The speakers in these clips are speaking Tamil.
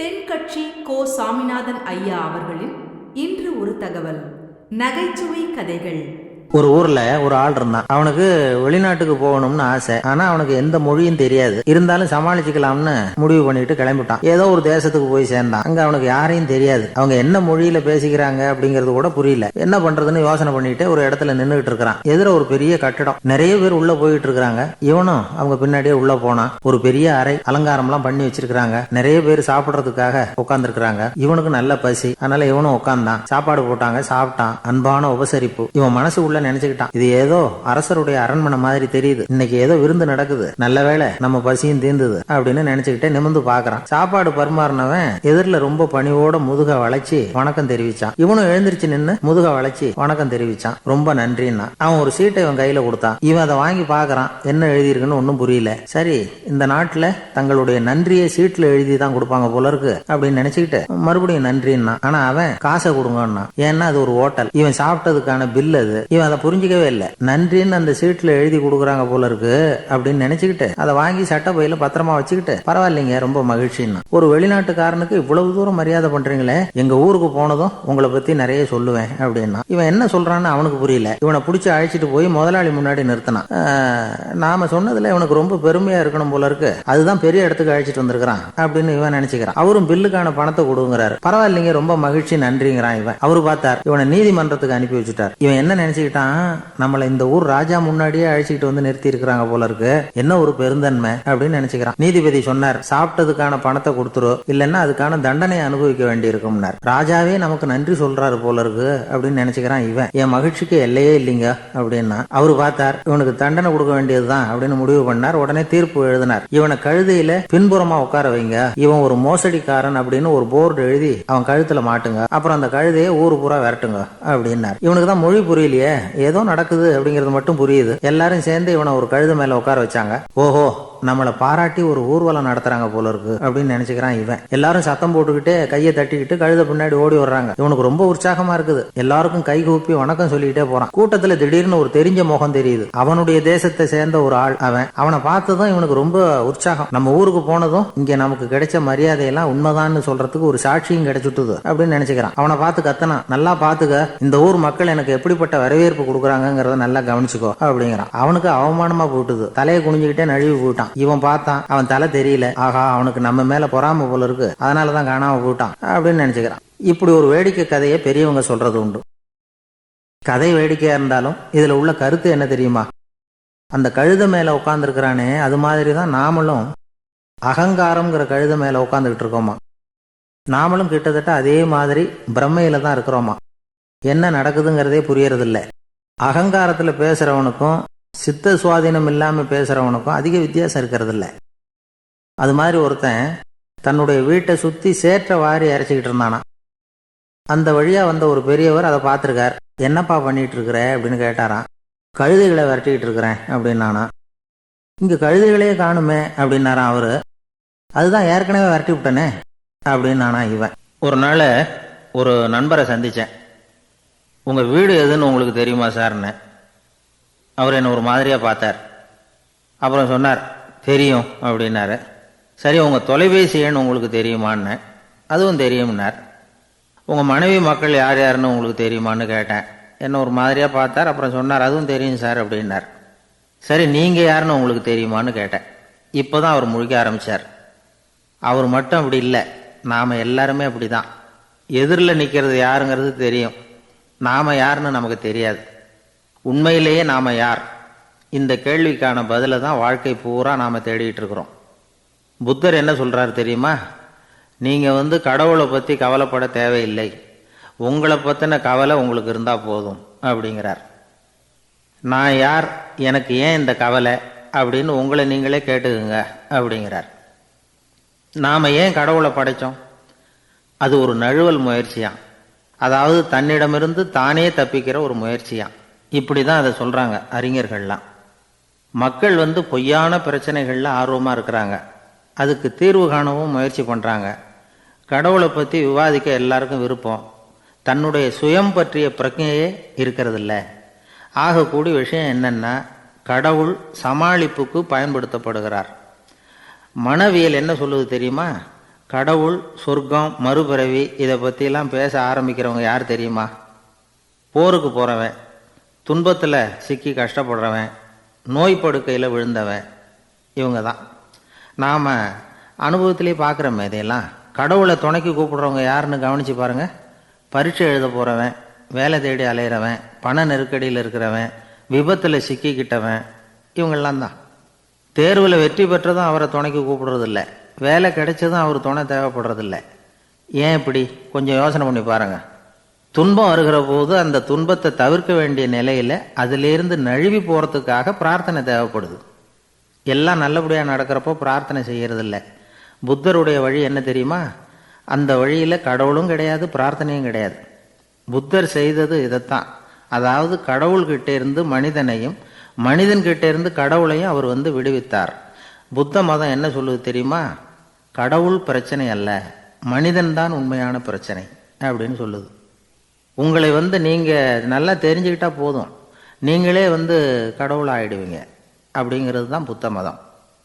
தென்கட்சி கோ சாமிநாதன் ஐயா அவர்களின் இன்று ஒரு தகவல். நகைச்சுவை கதைகள். ஒரு ஊர்ல ஒரு ஆள் இருந்தான். அவனுக்கு வெளிநாட்டுக்கு போகணும்னு ஆசை. ஆனா அவனுக்கு எந்த மொழியும் தெரியாது. இருந்தாலும் சமாளிச்சுக்கலாம்னு முடிவு பண்ணிட்டு கிளம்பிட்டான். ஏதோ ஒரு தேசத்துக்கு போய் சேர்ந்தான். அங்க அவனுக்கு யாரையும் தெரியாது. அவங்க என்ன மொழியில பேசிக்கிறாங்க அப்படிங்கறது கூட புரியல. என்ன பண்றதுன்னு யோசனை பண்ணிட்டு ஒரு இடத்துல நின்றுட்டு இருக்கிறான். எதிர ஒரு பெரிய கட்டடம். நிறைய பேர் உள்ள போயிட்டு இருக்கிறாங்க. இவனும் அவங்க பின்னாடியே உள்ள போனான். ஒரு பெரிய அறை அலங்காரம்லாம் பண்ணி வச்சிருக்காங்க நிறைய பேர் சாப்பிடுறதுக்காக உட்கார்ந்துருக்காங்க இவனுக்கு நல்ல பசி. அதனால இவனும் உட்கார்ந்தான் சாப்பாடு போட்டாங்க சாப்பிட்டான். அன்பான உபசரிப்பு. இவன் மனசுக்குள்ள நினைச்சுக்கிட்டான். இது ஏதோ அரசருடைய அரண்மனை மாதிரி தெரியுது. இன்னைக்கு ஏதோ விருந்து நடக்குது. நல்ல வேளை நம்ம பசியும் தீர்ந்தது அப்படின்னு நினைச்சுக்கிட்டே நிமிந்து பாக்குறான் சாப்பாடு பரிமாறினவன் எதிரில ரொம்ப பணிவோட முதுக வளைச்சி வணக்கம் தெரிவிச்சான். இவனும் எழுந்திருச்சு நின்னு முதுக வளைச்சி வணக்கம் தெரிவிச்சான். ரொம்ப நன்றின்னா. அவன் ஒரு சீட்டை இவன் கையில கொடுத்தான். இவன் அதை வாங்கி பாக்குறான் என்ன எழுதியிருக்குன்னு ஒன்னும் புரியல. சரி இந்த நாட்டுல தங்களுடைய நன்றியை சீட்ல எழுதி தான் கொடுப்பாங்க போல இருக்கு அப்படின்னு நினைச்சுக்கிட்டு மறுபடியும் நன்றின்னா. ஆனா அவன் காசை கொடுங்கன்னா ஏன்னா அது ஒரு ஹோட்டல் இவன் சாப்பிட்டதுக்கான பில் அது. இவன் அதை புரிஞ்சிக்கவே இல்லை. நன்றின்னு அந்த சீட்ல எழுதி கொடுக்குறாங்க போல இருக்கு அப்படின்னு நினைச்சுக்கிட்டு அதை வாங்கி சட்ட பையில பத்திரமா வச்சுக்கிட்டு பரவாயில்லைங்க ரொம்ப மகிழ்ச்சின்னா. ஒரு வெளிநாட்டுக்காரனுக்கு இவ்வளவு தூரம் மரியாதை பண்றீங்களே எங்க ஊருக்கு போனதும் உங்களை பத்தி நிறைய சொல்லுவேன் அப்படின்னா. இவன் என்ன சொல்றான்னு அவனுக்கு புரியல. இவனை பிடிச்சி அழைச்சிட்டு போய் முதலாளி முன்னாடி நிறுத்தினான். நாம சொன்னதுல இவனுக்கு ரொம்ப பெருமையா இருக்கணும் போல இருக்கு. அதுதான் பெரிய இடத்துக்கு அழைச்சிட்டு வந்திருக்கிறான் அப்படின்னு இவன் நினைச்சுக்கிறான். அவரும் பில்லுக்கான பணத்தை கொடுங்கிறாரு. பரவாயில்லைங்க ரொம்ப மகிழ்ச்சி நன்றிங்கிறான் இவன். அவரு பார்த்தார் இவனை நீதிமன்றத்துக்கு அனுப்பி வச்சுட்டார். இவன் என்ன நினைச்சுக்கிட்டான்? நம்மள இந்த ஊர் ராஜா முன்னாடியே அழைச்சிட்டு வந்து நிறுத்தி இருக்கிறாங்க போல இருக்கு. என்ன ஒரு பெருந்தன்மை அப்படின்னு நினைச்சுக்கிறான். நீதிபதி சொன்னார் சாப்பிட்டதுக்கான பணத்தை கொடுத்துரு. இல்லைன்னா அதுக்கான தண்டனையை அனுபவிக்க வேண்டியிருக்கும்னார். ராஜாவே நமக்கு நன்றி சொல்றாரு போல இருக்கு அப்படின்னு நினைச்சுக்கிறான் இவன். என் மகிழ்ச்சிக்கு எல்லையே இல்லைங்க அப்படின்னா அவரு பார்த்தார் இவனுக்கு தண்டனை கொடுக்க வேண்டியதுதான் அப்படின்னு முடிவு பண்ணார். உடனே தீர்ப்பு எழுதினார். இவனை கழுதையில பின்புறமா உட்கார வைங்க. இவன் ஒரு மோசடிக்காரன் அப்படின்னு ஒரு போர்டு எழுதி அவன் கழுத்துல மாட்டுங்க. அப்புறம் அந்த கழுதையை ஊரு பூரா விரட்டுங்க அப்படின்னார். இவனுக்கு தான் மொழி புரியலையே. ஏதோ நடக்குது அப்படிங்கிறது மட்டும் புரியுது. எல்லாரும் சேர்ந்து இவனை ஒரு கழுத மேல உட்கார வச்சாங்க. ஓஹோ நம்மளை பாராட்டி ஒரு ஊர்வலம் நடத்துறாங்க போல இருக்கு அப்படின்னு நினைச்சுக்கிறான் இவன். எல்லாரும் சத்தம் போட்டுக்கிட்டே கையை தட்டிக்கிட்டு கழுத பின்னாடி ஓடி வர்றாங்க. இவனுக்கு ரொம்ப உற்சாகமா இருக்குது. எல்லாருக்கும் கை கூப்பி வணக்கம் சொல்லிக்கிட்டே போறான். கூட்டத்துல திடீர்னு ஒரு தெரிஞ்ச முகம் தெரியுது. அவனுடைய தேசத்தை சேர்ந்த ஒரு ஆள் அவன். அவனை பார்த்ததும் இவனுக்கு ரொம்ப உற்சாகம். நம்ம ஊருக்கு போனதும் இங்க நமக்கு கிடைச்ச மரியாதையெல்லாம் உண்மைதான்னு சொல்றதுக்கு ஒரு சாட்சியும் கிடைச்சுட்டுது அப்படின்னு நினைச்சுக்கிறான். அவனை பார்த்து கத்தனான் நல்லா பாத்துக்க. இந்த ஊர் மக்கள் எனக்கு எப்படிப்பட்ட வரவேற்பு கொடுக்குறாங்கிறத நல்லா கவனிச்சுக்கோ. அப்படிங்கிறான். அவனுக்கு அவமானமா போட்டுது. தலையை குனிஞ்சுக்கிட்டே நழுவி போயிட்டான். இவன் பார்த்தான். அவன் தலை தெரியல. ஆகா அவனுக்கு நம்ம மேல பொறாம போல இருக்கு. அதனாலதான் காணாம போட்டான் அப்படின்னு நினைச்சுக்கிறான். இப்படி ஒரு வேடிக்கை கதையை பெரியவங்க சொல்றது உண்டு. கதை வேடிக்கையா இருந்தாலும் இதுல உள்ள கருத்து என்ன தெரியுமா? அந்த கழுத மேல உட்காந்துருக்கிறானே அது மாதிரி தான் நாமளும் அகங்காரம்ங்கிற கழுத மேல உட்காந்துக்கிட்டு இருக்கோமா? நாமளும் கிட்டத்தட்ட அதே மாதிரி பிரம்மையில தான் இருக்கிறோமா? என்ன நடக்குதுங்கிறதே புரியறதில்ல. அகங்காரத்தில் பேசுறவனுக்கும் சித்த சுவாதீனம் இல்லாமல் பேசுகிறவனுக்கும் அதிக வித்தியாசம் இருக்கிறது இல்லை அது மாதிரி ஒருத்தன் தன்னுடைய வீட்டை சுற்றி சேற்ற வாரி அரைச்சிக்கிட்டு இருந்தானா. அந்த வழியாக வந்த ஒரு பெரியவர் அதை பார்த்துருக்கார். என்னப்பா பண்ணிகிட்ருக்குற? இருக்கிற அப்படின்னு கேட்டாராம். கழுதைகளை விரட்டிக்கிட்டு இருக்கிறேன் அப்படின்னானா. இங்கே கழுதைகளையே காணுமே அப்படின்னாராம் அவர். அதுதான் ஏற்கனவே விரட்டி விட்டனே அப்படின்னானா இவன். ஒரு நாள் ஒரு நண்பரை சந்தித்தேன் உங்கள் வீடு எதுன்னு உங்களுக்கு தெரியுமா சார்ன்னு அவர் என்னை ஒரு மாதிரியாக பார்த்தார். அப்புறம் சொன்னார் தெரியும் அப்படின்னாரு. சரி உங்கள் தொலைபேசி எண் உங்களுக்கு தெரியுமான்னு? அதுவும் தெரியும்னார். உங்கள் மனைவி மக்கள் யார் யாருன்னு உங்களுக்கு தெரியுமான்னு கேட்டேன். என்ன ஒரு மாதிரியாக பார்த்தார் அப்புறம் சொன்னார் அதுவும் தெரியும் சார் அப்படின்னார். சரி நீங்கள் யாருன்னு உங்களுக்கு தெரியுமான்னு கேட்டேன். இப்போ தான் அவர் முழிக்க ஆரம்பித்தார் அவர் மட்டும் அப்படி இல்லை நாம் எல்லாருமே அப்படிதான். எதிரில் நிற்கிறது யாருங்கிறது தெரியும். நாம் யாருன்னு நமக்கு தெரியாது. உண்மையிலேயே நாம் யார்? இந்த கேள்விக்கான பதிலை தான் வாழ்க்கை பூரா நாம் தேடிகிட்டு இருக்கிறோம். புத்தர் என்ன சொல்கிறார் தெரியுமா? நீங்கள் வந்து கடவுளை பற்றி கவலைப்பட தேவையில்லை. உங்களை பற்றின கவலை உங்களுக்கு இருந்தால் போதும் அப்படிங்கிறார். நான் யார்? எனக்கு ஏன் இந்த கவலை? அப்படின்னு உங்களை நீங்களே கேட்டுக்குங்க அப்படிங்கிறார். நாம் ஏன் கடவுளை படைச்சோம்? அது ஒரு நழுவல் முயற்சியாம். அதாவது தன்னிடமிருந்து தானே தப்பிக்கிற ஒரு முயற்சியாம். இப்படி தான் அதை சொல்கிறாங்க அறிஞர்கள்லாம். மக்கள் வந்து பொய்யான பிரச்சனைகளில் ஆர்வமாக இருக்கிறாங்க. அதுக்கு தீர்வு காணவும் முயற்சி பண்ணுறாங்க கடவுளை பற்றி விவாதிக்க எல்லாருக்கும் விருப்பம். தன்னுடைய சுயம் பற்றிய பிரஜையே இருக்கிறதில்ல. ஆகக்கூடிய விஷயம் என்னென்னா கடவுள் சமாளிப்புக்கு பயன்படுத்தப்படுகிறார். மனவியல் என்ன சொல்லுது தெரியுமா? கடவுள் சொர்க்கம் மறுபிறவி இதை பற்றிலாம் பேச ஆரம்பிக்கிறவங்க யார் தெரியுமா? போருக்கு போகிறவன் துன்பத்தில் சிக்கி கஷ்டப்படுறவன் நோய் படுக்கையில் விழுந்தவன் இவங்க தான் நாம் அனுபவத்திலே பார்க்குறோமே இதையெல்லாம். கடவுளை துணைக்கு கூப்பிடுறவங்க யாருன்னு கவனித்து பாருங்கள் பரீட்சை எழுத போகிறவன் வேலை தேடி அலையிறவன் பண நெருக்கடியில் இருக்கிறவன் விபத்தில் சிக்கிக்கிட்டவன் இவங்கெல்லாம் தான். தேர்வில் வெற்றி பெற்றதும் அவரை துணைக்கு கூப்பிடுறதில்ல. வேலை கிடைச்சதும் அவர் துணை தேவைப்படுறதில்ல. ஏன் இப்படி? கொஞ்சம் யோசனை பண்ணி பாருங்கள் துன்பம் வருகிற போது அந்த துன்பத்தை தவிர்க்க வேண்டிய நிலையில் அதிலிருந்து நழுவி போகிறதுக்காக பிரார்த்தனை தேவைப்படுது. எல்லாம் நல்லபடியாக நடக்கிறப்போ பிரார்த்தனை செய்யறதில்ல. புத்தருடைய வழி என்ன தெரியுமா? அந்த வழியில் கடவுளும் கிடையாது பிரார்த்தனையும் கிடையாது. புத்தர் செய்தது இதைத்தான். அதாவது கடவுள்கிட்ட இருந்து மனிதனையும் மனிதன்கிட்ட இருந்து கடவுளையும் அவர் வந்து விடுவித்தார். புத்த மதம் என்ன சொல்லுது தெரியுமா? கடவுள் பிரச்சனை அல்ல மனிதன் தான் உண்மையான பிரச்சனை அப்படின்னு சொல்லுது. உங்களை வந்து நீங்கள் நல்லா தெரிஞ்சுக்கிட்டா போதும். நீங்களே வந்து கடவுள் ஆயிடுவீங்க அப்படிங்கிறது தான் புத்த மதம்.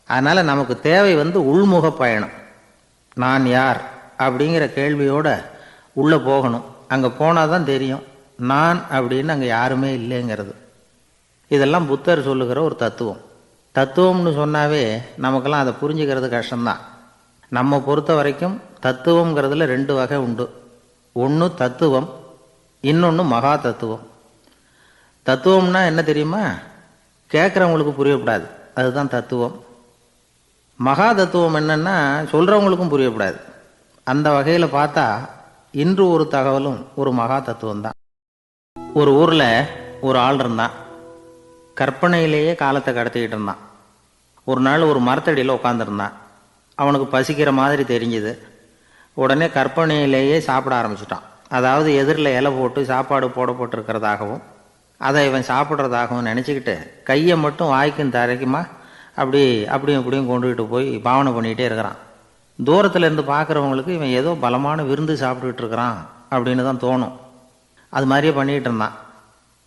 அதனால் நமக்கு தேவை வந்து உள்முக பயணம். நான் யார்? அப்படிங்கிற கேள்வியோட உள்ளே போகணும். அங்கே போனால் தான் தெரியும். நான் அப்படின்னு அங்கே யாருமே இல்லைங்கிறது. இதெல்லாம் புத்தர் சொல்லுகிற ஒரு தத்துவம். தத்துவம்னு சொன்னாவே நமக்கெல்லாம் அதை புரிஞ்சுக்கிறது கஷ்டம்தான். நம்ம பொறுத்த வரைக்கும் தத்துவங்கிறதுல ரெண்டு வகை உண்டு. ஒன்று தத்துவம் இன்னொன்று மகா தத்துவம். தத்துவம்னா என்ன தெரியுமா? கேட்குறவங்களுக்கு புரியக்கூடாது அதுதான் தத்துவம். மகா தத்துவம் என்னன்னா சொல்கிறவங்களுக்கும் புரியக்கூடாது அந்த வகையில் பார்த்தா இன்று ஒரு தகவலும் ஒரு மகா தத்துவம் தான் ஒரு ஊரில் ஒரு ஆள் இருந்தான். கற்பனையிலேயே காலத்தை கடத்திக்கிட்டு இருந்தான். ஒரு நாள் ஒரு மரத்தடியில் உட்காந்துருந்தான் அவனுக்கு பசிக்கிற மாதிரி தெரிஞ்சுது. உடனே கற்பனையிலேயே சாப்பிட ஆரம்பிச்சிட்டான். அதாவது எதிரில் இலை போட்டு சாப்பாடு போடப்பட்டிருக்கிறதாகவும் அதை இவன் சாப்பிட்றதாகவும் நினச்சிக்கிட்டு கையை மட்டும் வாய்க்கும் தரைக்குமா அப்படி அப்படியும் இப்படியும் கொண்டுகிட்டு போய் பாவனை பண்ணிகிட்டே இருக்கிறான். தூரத்தில் இருந்து பார்க்குறவங்களுக்கு இவன் ஏதோ பலமான விருந்து சாப்பிட்டுக்கிட்டு இருக்கிறான் அப்படின்னு தான் தோணும். அது மாதிரியே பண்ணிக்கிட்டு இருந்தான்.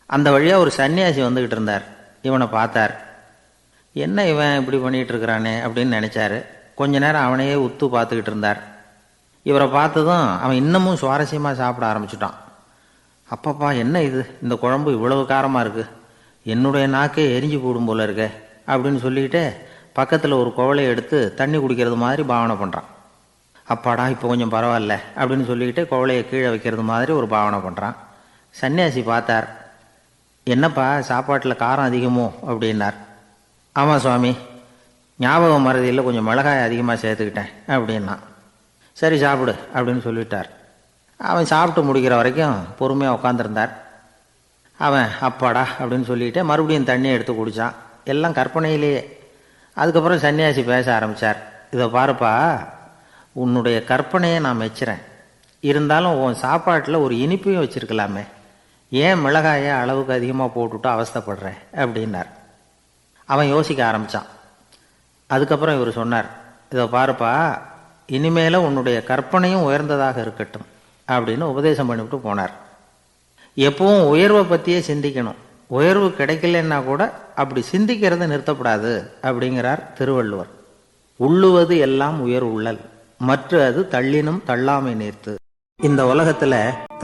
அந்த வழியாக ஒரு சன்னியாசி வந்துக்கிட்டு இருந்தார். இவனை பார்த்தார். என்ன இவன் இப்படி பண்ணிகிட்டு இருக்கிறானே அப்படின்னு நினச்சாரு. கொஞ்ச நேரம் அவனையே உத்து பார்த்துக்கிட்டு இருந்தார். இவரை பார்த்ததும் அவன் இன்னமும் சுவாரஸ்யமாக சாப்பிட ஆரம்பிச்சிட்டான். அப்பப்பா என்ன இது? இந்த குழம்பு இவ்வளவு காரமாக இருக்குது என்னுடைய நாக்கே எரிஞ்சு போடும் போல இருக்கே அப்படின்னு சொல்லிக்கிட்டு பக்கத்தில் ஒரு குவளையை எடுத்து தண்ணி குடிக்கிறது மாதிரி பாவனை பண்ணுறான் அப்பாடா இப்போ கொஞ்சம் பரவாயில்ல அப்படின்னு சொல்லிக்கிட்டு குவளையை கீழே வைக்கிறது மாதிரி ஒரு பாவனை பண்ணுறான் சன்னியாசி பார்த்தார். என்னப்பா சாப்பாட்டில் காரம் அதிகமோ? அப்படின்னார். ஆமாம் சுவாமி ஞாபகம் மறதியில் கொஞ்சம் மிளகாய் அதிகமாக சேர்த்துக்கிட்டேன் அப்படின்னா சரி சாப்பிடு அப்படின்னு சொல்லிட்டார் அவன் சாப்பிட்டு முடிக்கிற வரைக்கும் பொறுமையாக உட்காந்துருந்தார் அவன் அப்பாடா அப்படின்னு சொல்லிட்டு மறுபடியும் தண்ணியை எடுத்து குடித்தான் எல்லாம் கற்பனையிலேயே. அதுக்கப்புறம் சன்னியாசி பேச ஆரம்பித்தார் இதை பாருப்பா உன்னுடைய கற்பனையை நான் மெச்சுறேன். இருந்தாலும் உன் சாப்பாட்டில் ஒரு இனிப்பையும் வச்சுருக்கலாமே. ஏன் மிளகாயை அளவுக்கு அதிகமாக போட்டுவிட்டு அவஸ்தப்படுறேன் அப்படின்னார். அவன் யோசிக்க ஆரம்பித்தான் அதுக்கப்புறம் இவர் சொன்னார் இதை பாருப்பா இனிமேல உன்னுடைய கற்பனையும் உயர்ந்ததாக இருக்கட்டும் அப்படின்னு உபதேசம் பண்ணிவிட்டு போனார். எப்பவும் உயர்வை பற்றியே சிந்திக்கணும். உயர்வு கிடைக்கலன்னா கூட அப்படி சிந்திக்கிறத நிறுத்தப்படாது அப்படிங்கிறார் திருவள்ளுவர். உள்ளுவது எல்லாம் உயர் உள்ளல் மற்ற அது தள்ளினும் தள்ளாமை நேர்த்து. இந்த உலகத்துல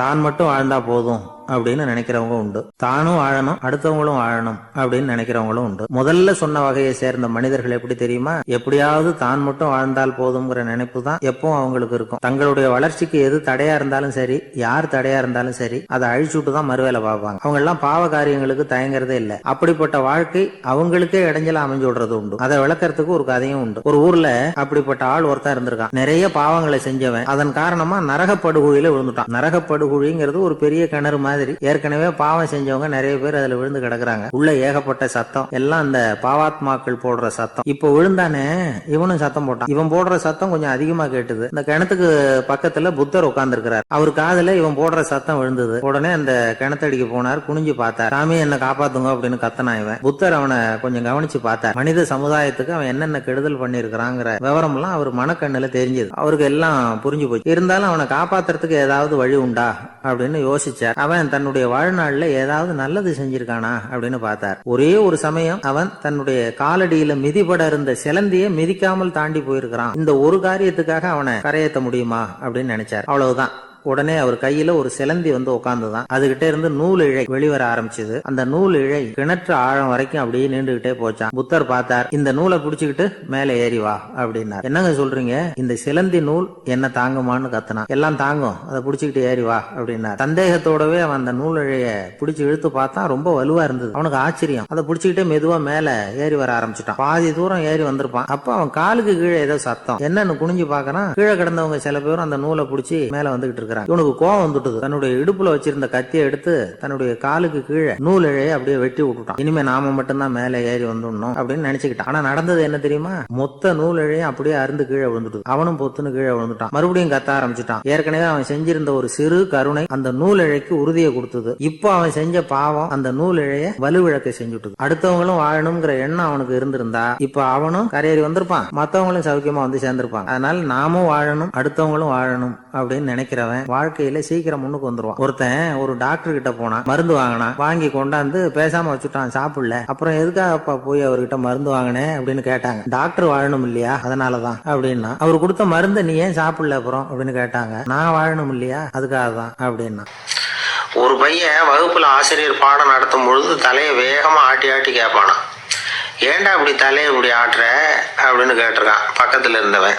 தான் மட்டும் வாழ்ந்தா போதும். அப்படின்னு நினைக்கிறவங்க உண்டு. தானும் வாழணும் அடுத்தவங்களும் வாழணும் அப்படின்னு நினைக்கிறவங்களும் உண்டு. முதல்ல சொன்ன வகையை சேர்ந்த மனிதர்கள் எப்படி தெரியுமா? எப்படியாவது தான் மட்டும் வாழ்ந்தால் போதுங்கிற நினைப்பு தான் எப்பவும் அவங்களுக்கு இருக்கும். தங்களுடைய வளர்ச்சிக்கு எது தடையா இருந்தாலும் சரி யார் தடையா இருந்தாலும் சரி அதை அழிச்சுட்டு தான் மறுவேலை பார்ப்பாங்க. அவங்க எல்லாம் பாவ காரியங்களுக்கு தயங்குறதே இல்லை. அப்படிப்பட்ட வாழ்க்கை அவங்களுக்கே இடைஞ்சல அமைஞ்சு விடுறது உண்டு. அதை விளக்கறதுக்கு ஒரு கதையும் உண்டு. ஒரு ஊர்ல அப்படிப்பட்ட ஆள் ஒருத்தன் இருந்திருக்கான். நிறைய பாவங்களை செஞ்சவன். அதன் காரணமா நரகப்படுகுழியில விழுந்துட்டான். நரகப்படுகுழிங்கிறது ஒரு பெரிய கிணறு மாதிரி மாதிரி. ஏற்கனவே பாவம் செஞ்சவங்க நிறைய பேர் அதுல விழுந்து கிடக்குறாங்க. உள்ள ஏகப்பட்ட சத்தம். எல்லாம் அந்த பாவாத்மாக்கள் போடுற சத்தம். இப்போ விழுந்தானே இவனும் சத்தம் போட்டான். இவன் போடுற சத்தம் கொஞ்சம் அதிகமா கேட்டுது. இந்த கிணத்துக்கு பக்கத்துல புத்தர் உட்கார்ந்துருக்கிறார். அவர் காதுல இவன் போடுற சத்தம் விழுந்தது. உடனே அந்த கிணத்தடிக்கு போனார் குனிஞ்சு பார்த்தார். சாமி என்ன காப்பாத்துங்க அப்படின்னு கத்தனா இவன். புத்தர் அவனை கொஞ்சம் கவனிச்சு பார்த்தார். மனித சமுதாயத்துக்கு அவன் என்னென்ன கெடுதல் பண்ணிருக்கிறாங்கிற விவரம் எல்லாம் அவர் மனக்கண்ணுல தெரிஞ்சது. அவருக்கு எல்லாம் புரிஞ்சு போச்சு. இருந்தாலும் அவனை காப்பாத்துறதுக்கு ஏதாவது வழி உண்டா? அப்படின்னு யோசிச்சார். அவன் அவன் தன்னுடைய வாழ்நாளில் ஏதாவது நல்லது செஞ்சிருக்கானா அப்படின்னு பார்த்தார். ஒரே ஒரு சமயம் அவன் தன்னுடைய காலடியில மிதிபட இருந்த சிலந்தியை மிதிக்காமல் தாண்டி போயிருக்கிறான். இந்த ஒரு காரியத்துக்காக அவனை கரையேற்ற முடியுமா அப்படின்னு நினைச்சார். அவ்வளவுதான். உடனே அவர் கையில ஒரு சிலந்தி வந்து உட்காந்துதான் அதுகிட்ட இருந்து நூல் இழை வெளிவர ஆரம்பிச்சது. அந்த நூல் இழை கிணற்று ஆழம் வரைக்கும் அப்படியே நீண்டுகிட்டே போச்சான் புத்தர் பார்த்தார் இந்த நூலை புடிச்சுக்கிட்டு மேலே ஏறி வா அப்படின்னார். என்னங்க சொல்றீங்க? இந்த சிலந்தி நூல் என்ன தாங்குமான்னு கத்தனா எல்லாம் தாங்கும். அதை புடிச்சுக்கிட்டு ஏறி வா அப்படின்னார். சந்தேகத்தோடவே அவன் அந்த நூல் இழைய பிடிச்சு இழுத்து பார்த்தா ரொம்ப வலுவா இருந்தது. அவனுக்கு ஆச்சரியம். அதை புடிச்சுக்கிட்டே மெதுவா மேல ஏறி வர ஆரம்பிச்சுட்டான். பாதி தூரம் ஏறி வந்திருப்பான். அப்ப அவன் காலுக்கு கீழே ஏதோ சத்தம். என்னன்னு குனிஞ்சு பார்க்கறான். கீழே கிடந்தவங்க சில பேரும் அந்த நூலை பிடிச்சி மேல வந்துகிட்டு இருக்கிறாங்க இவனுக்கு கோவம் வந்துட்டது. தன்னுடைய இடுப்புல வச்சிருந்த கத்தியை எடுத்து தன்னுடைய காலுக்கு கீழே நூல் இழையை அப்படியே வெட்டி விட்டுட்டான். இனிமே நாம மட்டும்தான் மேலே ஏறி வந்துடணும் அப்படின்னு நினைச்சுக்கிட்டான். ஆனா நடந்தது என்ன தெரியுமா? மொத்த நூல் இழையும் அப்படியே அருந்து கீழே விழுந்துட்டு அவனும் பொத்துன்னு கீழே விழுந்துட்டான். மறுபடியும் கத்த ஆரம்பிச்சுட்டான். ஏற்கனவே அவன் செஞ்சிருந்த ஒரு சிறு கருணை அந்த நூல் இழைக்கு உறுதியை கொடுத்தது. இப்போ அவன் செஞ்ச பாவம் அந்த நூல் இழைய வலுவிழக்க செஞ்சுட்டு அடுத்தவங்களும் வாழணுங்கிற எண்ணம் அவனுக்கு இருந்திருந்தா இப்ப அவனும் கரையேறி வந்திருப்பான். மத்தவங்களும் சௌக்கியமா வந்து சேர்ந்திருப்பான் அதனால நாமும் வாழணும் அடுத்தவங்களும் வாழணும் அப்படின்னு நினைக்கிறவன் வாழ்க்கையில சீக்கிரம் முன்னுக்கு வந்துருவான். ஒருத்தன் ஒரு டாக்டர் கிட்ட போனான் மருந்து வாங்கினான் வாங்கி கொண்டாந்து பேசாம வச்சுட்டான் சாப்பிடல. அப்புறம் எதுக்காகப்பா போய் அவர்கிட்ட மருந்து வாங்கினேன் அப்படின்னு கேட்டாங்க. டாக்டர் வாழணும் இல்லையா? அதனாலதான் அப்படின்னா. அவர் கொடுத்த மருந்து நீ ஏன் சாப்பிடல அப்புறம் அப்படின்னு கேட்டாங்க. நான் வாழணும் இல்லையா? அதுக்காக தான் அப்படின்னா. ஒரு பையன் வகுப்புல ஆசிரியர் பாடம் நடத்தும் பொழுது தலையை வேகமா ஆட்டி ஆட்டி கேட்பானா ஏண்டா இப்படி தலையை இப்படி ஆட்டுற? அப்படின்னு கேட்டிருக்கான். பக்கத்துல இருந்தவன்.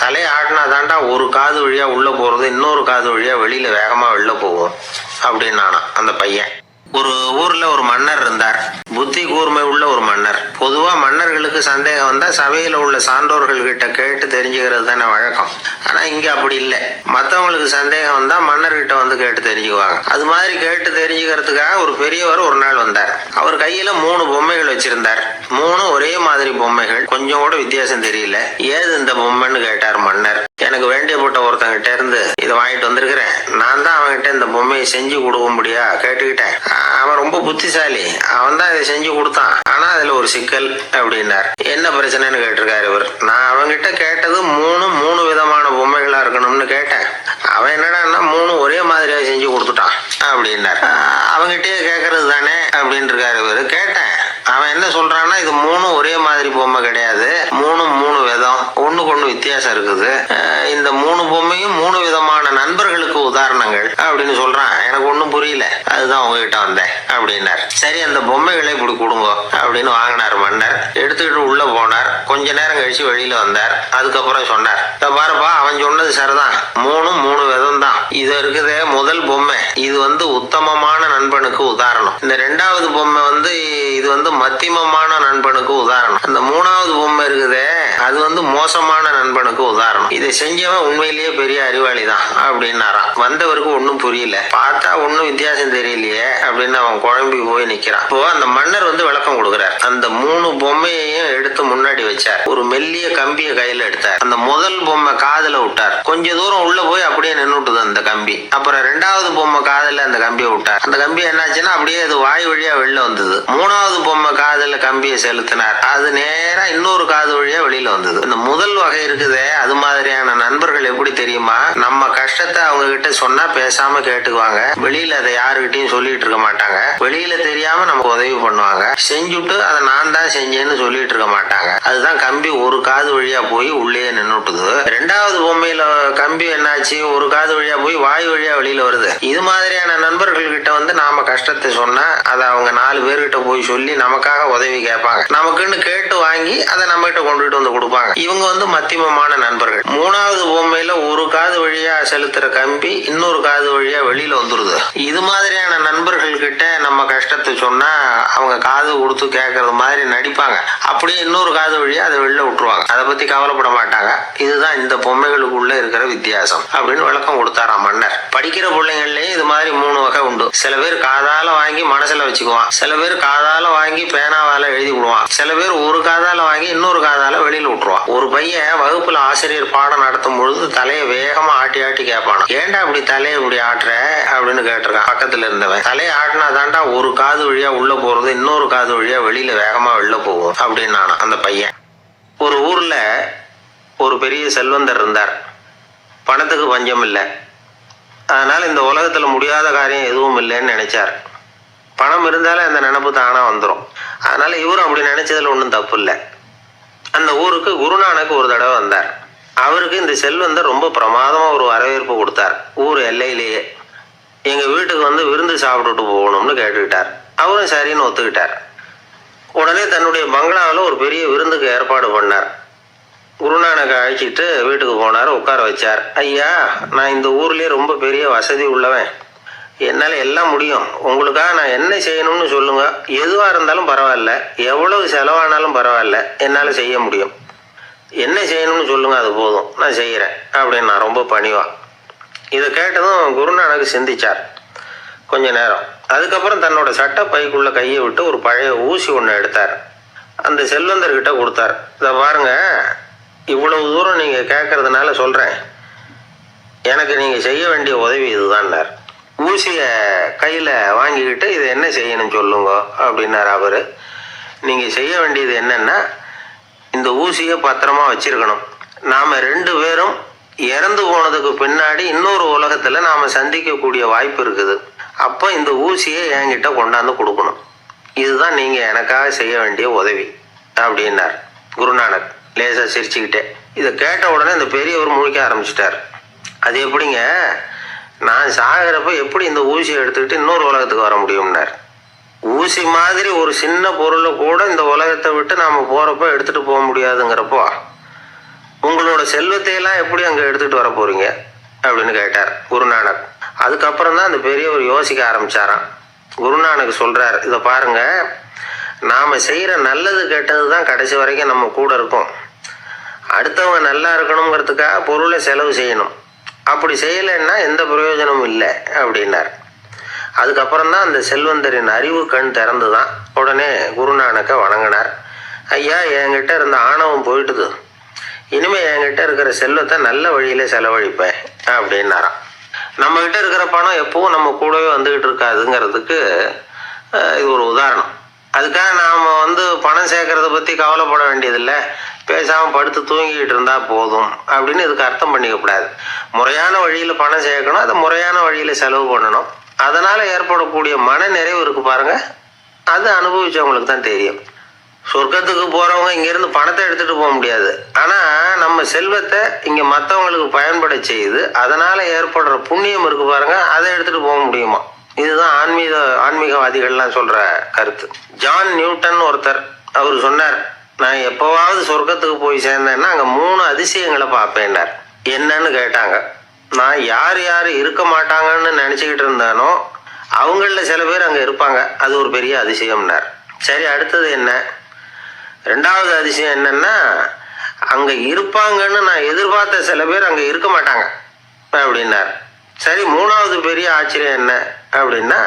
தலையை ஆட்டினா தாண்டா ஒரு காது வழியாக உள்ளே போகிறது இன்னொரு காது வழியாக வெளியில் வேகமாக வெளில போகும் அப்படின்னானா அந்த பையன். ஒரு ஊர்ல ஒரு மன்னர் இருந்தார். புத்தி கூர்மை உள்ள ஒரு மன்னர். பொதுவா மன்னர்களுக்கு சந்தேகம் வந்தா சபையில உள்ள சான்றோர்கள் கிட்ட கேட்டு தெரிஞ்சுக்கிறது தானே வழக்கம். ஆனா இங்க அப்படி இல்லை. மத்தவங்களுக்கு சந்தேகம் வந்தா மன்னர்கிட்ட வந்து கேட்டு தெரிஞ்சுக்குவாங்க. அது மாதிரி கேட்டு தெரிஞ்சுக்கிறதுக்காக ஒரு பெரியவர் ஒரு நாள் வந்தார். அவர் கையில மூணு பொம்மைகள் வச்சிருந்தார். மூணு ஒரே மாதிரி பொம்மைகள். கொஞ்சம் கூட வித்தியாசம் தெரியல. ஏது இந்த பொம்மைன்னு கேட்டார் மன்னர். எனக்கு வேண்டியப்பட்ட ஒருத்தங்கிட்ட இருந்து இதை வாங்கிட்டு வந்திருக்கிறேன். நான் தான் அவன்கிட்ட இந்த பொம்மையை செஞ்சு கொடுக்க முடியா கேட்டுக்கிட்டேன். அவன் ரொம்ப புத்திசாலி. அவன் தான் இதை செஞ்சு கொடுத்தான். ஆனா அதுல ஒரு சிக்கல் அப்படின்னார். என்ன பிரச்சனைன்னு கேட்டிருக்காரு இவர். நான் அவன்கிட்ட கேட்டது மூணு மூணு விதமான பொம்மைகளா இருக்கணும்னு கேட்டேன். அவன் என்னடான்னா மூணு ஒரே மாதிரியா செஞ்சு கொடுத்துட்டான். அப்படின்னார். ஆஹ் கேட்கறது தானே? அப்படின்னு இருக்காரு இவர். கேட்டேன். அவன் என்ன சொல்றான்னா இது மூணும் ஒரே மாதிரி பொம்மை கிடையாது. மூணு மூணு விதம். ஒண்ணுக்கு ஒண்ணு வித்தியாசம் இருக்குது. இந்த மூணு பொம்மையும் மூணு விதமான நண்பர்களுக்கு உதாரணங்கள் அப்படின்னு சொல்றான். எனக்கு ஒண்ணும் புரியல. அதுதான் உங்ககிட்ட வந்தேன் அப்படின்னார். சரி அந்த பொம்மைகளை இப்படி கொடுங்க அப்படின்னு வாங்கினார் மன்னர். எடுத்துக்கிட்டு உள்ள போனார். கொஞ்ச நேரம் கழிச்சு வெளியில வந்தார். அதுக்கப்புறம் சொன்னார் "இதோ பாருப்பா அவன் சொன்னது சரிதான். மூணும் மூணு விதம் தான் இது இருக்குது முதல் பொம்மை. இது வந்து உத்தமமான நண்பனுக்கு உதாரணம். இந்த ரெண்டாவது பொம்மை வந்து இது வந்து மத்தியமமான நண்பனுக்கு உதாரணம். அந்த மூணாவது பொம்மை இருக்குதே அது வந்து மோசமான நண்பனுக்கு உதாரணம். இதை செஞ்சவன் உண்மையிலேயே பெரிய அறிவாளி தான் அப்படின்னாராம். வந்தவருக்கு ஒன்றும் புரியல. பார்த்தா ஒன்றும் வித்தியாசம் தெரியலையே அப்படின்னு அவன் குழம்பி போய் நிற்கிறான் இப்போ அந்த மன்னர் வந்து விளக்கம் கொடுக்குறார். அந்த மூணு பொம்மையையும் எடுத்து முன்னாடி வச்சார். ஒரு மெல்லிய கம்பியை கையில் எடுத்தார். அந்த முதல் பொம்மை காதில் விட்டார். கொஞ்ச தூரம் உள்ள போய் அப்படியே நின்றுட்டுது அந்த கம்பி. அப்புறம் ரெண்டாவது பொம்மை காதில் அந்த கம்பியை விட்டார். அந்த கம்பி என்னாச்சுன்னா அப்படியே அது வாய் வழியா வெளில வந்தது. மூணாவது பொம்மை காதுல கம்பியை செலுத்தினார். அது நேராக இன்னொரு காது வழியா வெளியில வந்தது. இந்த முதல் வகை இருக்குதே அது மாதிரியான நண்பர்கள் எப்படி தெரியுமா? நம்ம கஷ்டத்தை அவங்க கிட்ட சொன்னா பேசாம கேட்டுக்குவாங்க. வெளியில அதை யாருகிட்டயும் சொல்லிட்டு இருக்க மாட்டாங்க. வெளியில தெரியாம நமக்கு உதவி பண்ணுவாங்க. செஞ்சுட்டு அதை நான் தான் செஞ்சேன்னு சொல்லிட்டு இருக்க மாட்டாங்க. அதுதான் கம்பி ஒரு காது வழியா போய் உள்ளே நின்றுட்டுது ரெண்டாவது பொம்மையில கம்பி என்னாச்சு? ஒரு காது வழியா போய் வாய் வழியா வெளியில வருது. இது மாதிரியான நண்பர்கள் கிட்ட வந்து நாம கஷ்டத்தை சொன்னா அதை அவங்க நாலு பேர்கிட்ட போய் சொல்லி நமக்காக உதவி கேட்பாங்க. நமக்குன்னு கேட்டு வாங்கி அதை நம்ம கிட்ட கொண்டுட்டு வந்து கொடுப்பாங்க. இவங்க வந்து மத்தியமமான நண்பர்கள். மூணாவது பொம்மையில ஒரு காது வழியா செலுத்துற கம்பி இன்னொரு காது வழியா வெளியில வந்துருது. இது மாதிரியான நண்பர்கள் கிட்ட நம்ம கஷ்டத்தை சொன்னா அவங்க காது கொடுத்து கேட்கறது மாதிரி நடிப்பாங்க. அப்படியே இன்னொரு காது வழியா அதை வெளில விட்டுருவாங்க. அதை பத்தி கவலைப்பட மாட்டாங்க. இதுதான் இந்த பொம்மைகளுக்குள்ள இருக்கிற வித்தியாசம் அப்படின்னு விளக்கம் கொடுத்தாராம் மன்னர். படிக்கிற பிள்ளைங்கள்லயே இது மாதிரி மூணு வகை உண்டு. சில பேர் காதால வாங்கி மனசுல வச்சுக்குவான். சில பேர் காதால வாங்கி பேனாவால எழுதி விடுவான். சில பேர் ஒரு காதால வாங்கி இன்னொரு காதால வெளியில விட்டுருவான். ஒரு பையன் வகுப்புல ஆசிரியர் பாடம் நடத்தும் பொழுது தலையை வேகமா ஆட்டி ஆட்டி கேட்பான். ஏன்டா இப்படி தலையை இப்படி ஆட்டுற? அப்படின்னு கேட்டிருக்கான். பக்கத்துல இருந்தவன். தலையை ஆட்டினா தாண்டா ஒரு காது வழியா உள்ள போறது இன்னொரு காது வழியா வெளியில வேகமா வெளில போகும். அப்படின்னு அந்த பையன். ஒரு ஊர்ல ஒரு பெரிய செல்வந்தர் இருந்தார். பணத்துக்கு பஞ்சம் இல்லை. அதனால இந்த உலகத்துல முடியாத காரியம் எதுவும் இல்லைன்னு நினைச்சார். பணம் இருந்தாலே அந்த நினப்பு தானா வந்துடும் அதனால் இவரும் அப்படி நினச்சதில் ஒன்றும் தப்பு இல்லை அந்த ஊருக்கு குருநானக் ஒரு தடவை வந்தார். அவருக்கு இந்த செல்வந்தர் ரொம்ப பிரமாதமாக ஒரு வரவேற்பு கொடுத்தார். ஊர் எல்லையிலேயே. எங்கள் வீட்டுக்கு வந்து விருந்து சாப்பிட்டுட்டு போகணும்னு கேட்டுக்கிட்டார். அவரும் சரின்னு ஒத்துக்கிட்டார். உடனே தன்னுடைய பங்களாவில் ஒரு பெரிய விருந்துக்கு ஏற்பாடு பண்ணார். குருநானக்கை அழைச்சிட்டு வீட்டுக்கு போனார் உட்கார வச்சார். ஐயா நான் இந்த ஊர்லேயே ரொம்ப பெரிய வசதி உள்ளவன். என்னால் எல்லாம் முடியும். உங்களுக்காக நான் என்ன செய்யணும்னு சொல்லுங்கள் எதுவாக இருந்தாலும் பரவாயில்ல. எவ்வளவு செலவானாலும் பரவாயில்ல. என்னால் செய்ய முடியும். என்ன செய்யணும்னு சொல்லுங்கள் அது போதும். நான் செய்கிறேன் அப்படின்னு நான் ரொம்ப பணிவான் இதை கேட்டதும் குருநானக் சிந்திச்சார். கொஞ்ச நேரம். அதுக்கப்புறம் தன்னோட சட்டை பைக்குள்ள கையை விட்டு ஒரு பழைய ஊசி ஒன்று எடுத்தார். அந்த செல்வந்தர்கிட்ட கொடுத்தார். இதை பாருங்க இவ்வளவு தூரம் நீங்கள் கேட்கறதுனால சொல்கிறேன் எனக்கு நீங்கள் செய்ய வேண்டிய உதவி இதுதான்னார். ஊசியை கையில் வாங்கிக்கிட்டு இதை என்ன செய்யணும் சொல்லுங்க அப்படின்னார் அவர். நீங்கள் செய்ய வேண்டியது என்னென்னா இந்த ஊசியை பத்திரமா வச்சுருக்கணும். நாம் ரெண்டு பேரும் இறந்து போனதுக்கு பின்னாடி இன்னொரு உலகத்தில் நாம் சந்திக்கக்கூடிய வாய்ப்பு இருக்குது. அப்போ இந்த ஊசியை என்கிட்ட கொண்டாந்து கொடுக்கணும். இதுதான் நீங்கள் எனக்காக செய்ய வேண்டிய உதவி அப்படின்னார். குருநானக் லேசாக சிரிச்சுக்கிட்டே. இதை கேட்ட உடனே இந்த பெரியவர் முழிக்க ஆரம்பிச்சிட்டார். அது எப்படிங்க? நான் சாகிறப்ப எப்படி இந்த ஊசியை எடுத்துக்கிட்டு இன்னொரு உலகத்துக்கு வர முடியும்னார். ஊசி மாதிரி ஒரு சின்ன பொருளை கூட இந்த உலகத்தை விட்டு நாம் போகிறப்ப எடுத்துகிட்டு போக முடியாதுங்கிறப்போ உங்களோட செல்வத்தையெல்லாம் எப்படி அங்கே எடுத்துகிட்டு வர போகிறீங்க அப்படின்னு கேட்டார் குருநானக். அதுக்கப்புறம் தான் அந்த பெரியவர் யோசிக்க ஆரம்பிச்சாராம். குருநானக் சொல்கிறார் இதை பாருங்கள் நாம் செய்கிற நல்லது கெட்டது தான் கடைசி வரைக்கும் நம்ம கூட இருக்கும். அடுத்தவங்க நல்லா இருக்கணுங்கிறதுக்காக பொருளை செலவு செய்யணும். அப்படி செய்யலைன்னா எந்த பிரயோஜனமும் இல்லை அப்படின்னார். அதுக்கப்புறம் தான் அந்த செல்வந்தரின் அறிவு கண் திறந்து தான் உடனே குருநானக்கை வணங்கினார். ஐயா என்கிட்ட இருந்த ஆணவம் போயிட்டுது. இனிமேல் என்கிட்ட இருக்கிற செல்வத்தை நல்ல வழியில் செலவழிப்பேன் அப்படின்னாராம். நம்மக்கிட்ட இருக்கிற பணம் எப்பவும் நம்ம கூடவே வந்துக்கிட்டு இருக்காதுங்கிறதுக்கு இது ஒரு உதாரணம். அதுக்காக நாம் வந்து பணம் சேர்க்கறத பற்றி கவலைப்பட வேண்டியதில்லை. பேசாமல் படுத்து தூங்கிக்கிட்டு இருந்தால் போதும் அப்படின்னு இதுக்கு அர்த்தம் பண்ணிக்கக்கூடாது முறையான வழியில் பணம் சேர்க்கணும் அதை முறையான வழியில் செலவு பண்ணணும். அதனால் ஏற்படக்கூடிய மன நிறைவு இருக்கு பாருங்கள் அது அனுபவிச்சவங்களுக்கு தான் தெரியும். சொர்க்கத்துக்கு போகிறவங்க இங்கேருந்து பணத்தை எடுத்துகிட்டு போக முடியாது. ஆனால் நம்ம செல்வத்தை இங்கே மற்றவங்களுக்கு பயன்பட செய்யுது. அதனால் ஏற்படுற புண்ணியம் இருக்குது பாருங்கள் அதை எடுத்துகிட்டு போக முடியுமா? இதுதான் ஆன்மீக ஆன்மீகவாதிகள்லாம் சொல்கிற கருத்து. ஜான் நியூட்டன் ஒருத்தர் அவர் சொன்னார் நான் எப்போவாவது சொர்க்கத்துக்கு போய் சேர்ந்தேன்னா அங்கே மூணு அதிசயங்களை பார்ப்பேன்னார். என்னன்னு கேட்டாங்க. நான் யார் யார் இருக்க மாட்டாங்கன்னு நினச்சிக்கிட்டு இருந்தானோ அவங்களில் சில பேர் அங்கே இருப்பாங்க. அது ஒரு பெரிய அதிசயம்னார். சரி அடுத்தது என்ன? ரெண்டாவது அதிசயம் என்னன்னா அங்கே இருப்பாங்கன்னு நான் எதிர்பார்த்த சில பேர் அங்கே இருக்க மாட்டாங்க அப்படின்னார். சரி மூணாவது பெரிய ஆச்சரியம் என்ன அப்படின்னா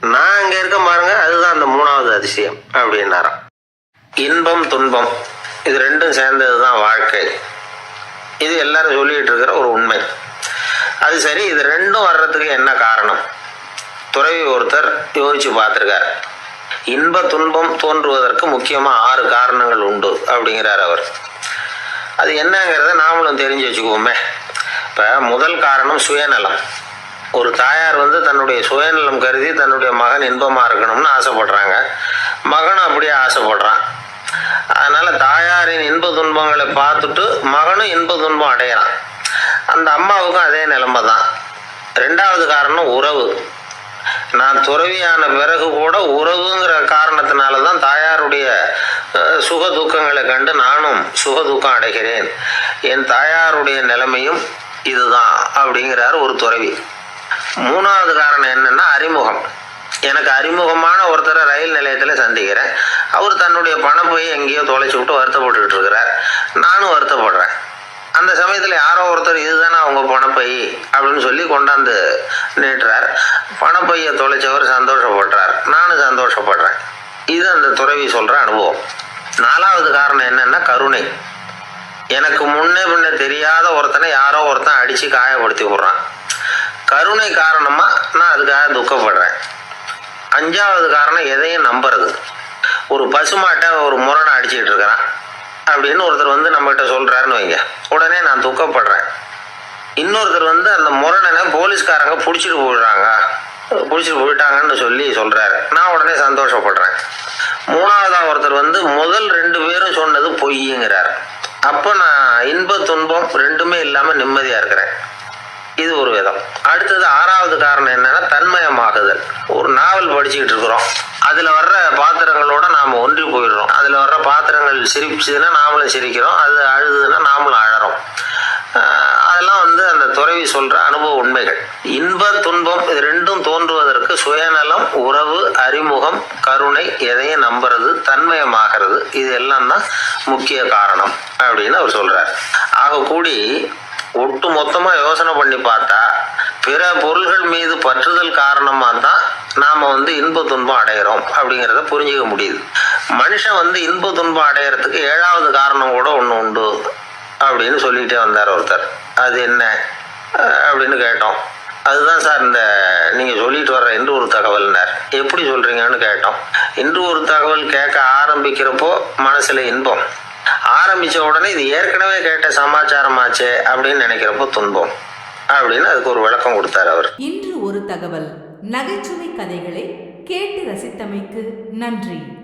நான் அங்கே இருக்க பாருங்க அதுதான் அந்த மூணாவது அதிசயம் அப்படின்னாராம். இன்பம் துன்பம் இது ரெண்டும் சேர்ந்தது தான் வாழ்க்கை. இது எல்லாரும் சொல்லிட்டு இருக்கிற ஒரு உண்மை. அது சரி இது ரெண்டும் வர்றதுக்கு என்ன காரணம்? துறவி ஒருத்தர் யோசிச்சு பார்த்துருக்கார். இன்ப துன்பம் தோன்றுவதற்கு முக்கியமாக ஆறு காரணங்கள் உண்டு அப்படிங்கிறார் அவர். அது என்னங்கிறத நாமளும் தெரிஞ்சு வச்சுக்குவோமே. இப்போ முதல் காரணம் சுயநலம். ஒரு தாயார் வந்து தன்னுடைய சுயநலம் கருதி தன்னுடைய மகன் இன்பமாக இருக்கணும்னு ஆசைப்படுறாங்க. மகனும் அப்படியே ஆசைப்படுறான். அதனால் தாயாரின் இன்ப துன்பங்களை பார்த்துட்டு மகனும் இன்ப துன்பம் அடையிறான். அந்த அம்மாவுக்கும் அதே நிலைமை தான். ரெண்டாவது காரணம் உறவு. நான் துறவியான பிறகு கூட உறவுங்கிற காரணத்தினால தான் தாயாருடைய சுக துக்கங்களை கண்டு நானும் சுக துக்கம் அடைகிறேன். என் தாயாருடைய நிலைமையும் இதுதான் அப்படிங்கிறார் ஒரு துறவி. மூணாவது காரணம் என்னன்னா அறிமுகம். எனக்கு அறிமுகமான ஒருத்தரை ரயில் நிலையத்தில் சந்திக்கிறேன். அவர் தன்னுடைய பணப்பையை எங்கேயோ தொலைச்சி விட்டு வருத்தப்பட்டுக்கிட்டு இருக்கிறார். நானும் வருத்தப்படுறேன். அந்த சமயத்தில் யாரோ ஒருத்தர் இதுதானே அவங்க பணப்பை அப்படின்னு சொல்லி கொண்டாந்து நீட்டுறார் பணப்பையை தொலைச்சவர் சந்தோஷப்படுறார் நானும் சந்தோஷப்படுறேன். இது அந்த துறவி சொல்கிற அனுபவம். நாலாவது காரணம் என்னன்னா கருணை. எனக்கு முன்னே பின்ன தெரியாத ஒருத்தனை யாரோ ஒருத்தன் அடித்து காயப்படுத்தி விட்றான். கருணை காரணமாக நான் அதுக்காக துக்கப்படுறேன். அஞ்சாவது காரணம் எதையும் நம்புறது. ஒரு பசுமாட்டை ஒரு முரணை அடிச்சுக்கிட்டு இருக்கிறான். அப்படின்னு ஒருத்தர் வந்து நம்மகிட்ட சொல்கிறாருன்னு வைங்க. உடனே நான் துக்கப்படுறேன். இன்னொருத்தர் வந்து அந்த முரணனை போலீஸ்காரங்க பிடிச்சிட்டு போயிடுறாங்க. பிடிச்சிட்டு போயிட்டாங்கன்னு சொல்லி சொல்கிறாரு நான் உடனே சந்தோஷப்படுறேன். மூணாவதாக ஒருத்தர் வந்து முதல் ரெண்டு பேரும் சொன்னது பொய்யுங்கிறார். அப்போ நான் இன்ப துன்பம் ரெண்டுமே இல்லாமல் நிம்மதியாக இருக்கிறேன். இது ஒரு விதம். அடுத்தது ஆறாவது காரணம் என்னன்னா தன்மயமாகுதல் ஒரு நாவல் படிச்சுக்கிட்டு இருக்கிறோம். அதில் வர்ற பாத்திரங்களோட நாம் ஒன்றி போயிடுறோம். அதில் வர்ற பாத்திரங்கள் சிரிச்சுதுன்னா நாமளும் சிரிக்கிறோம். அது அழுதுன்னா நாமளும் அழறோம். அதெல்லாம் வந்து அந்த துறவி சொல்ற அனுபவ உண்மைகள். இன்ப துன்பம் இது ரெண்டும் தோன்றுவதற்கு சுயநலம் உறவு அறிமுகம் கருணை எதையும் நம்புறது தன்மயமாகிறது இது எல்லாம் தான் முக்கிய காரணம் அப்படின்னு அவர் சொல்றார். ஆக கூடி ஒட்டு மொத்தமா யோசனை பண்ணி பார்த்தா பிற பொருள்கள் மீது பற்றுதல் காரணமா தான் நாம வந்து இன்ப துன்பம் அடையிறோம் அப்படிங்கிறத புரிஞ்சுக்க முடியுது. மனுஷன் வந்து இன்ப துன்பம் அடையறதுக்கு ஏழாவது காரணம் கூட ஒன்று உண்டு. அப்படின்னு சொல்லிட்டே வந்தார் ஒருத்தர். அது என்ன? அப்படின்னு கேட்டோம். அதுதான் சார் இந்த நீங்கள் சொல்லிட்டு வர்ற இன்று ஒரு தகவல்னார். எப்படி சொல்கிறீங்கன்னு கேட்டோம். இன்று ஒரு தகவல் கேட்க ஆரம்பிக்கிறப்போ மனசில் இன்பம். ஆரம்பித்த உடனே இது ஏற்கனவே கேட்ட சமாச்சாரமாச்சே அப்படின்னு நினைக்கிறப்போ துன்பம். அப்படின்னு அதுக்கு ஒரு விளக்கம் கொடுத்தார் அவர். இன்று ஒரு தகவல். நகைச்சுவை கதைகளை கேட்டு ரசித்தமைக்கு நன்றி.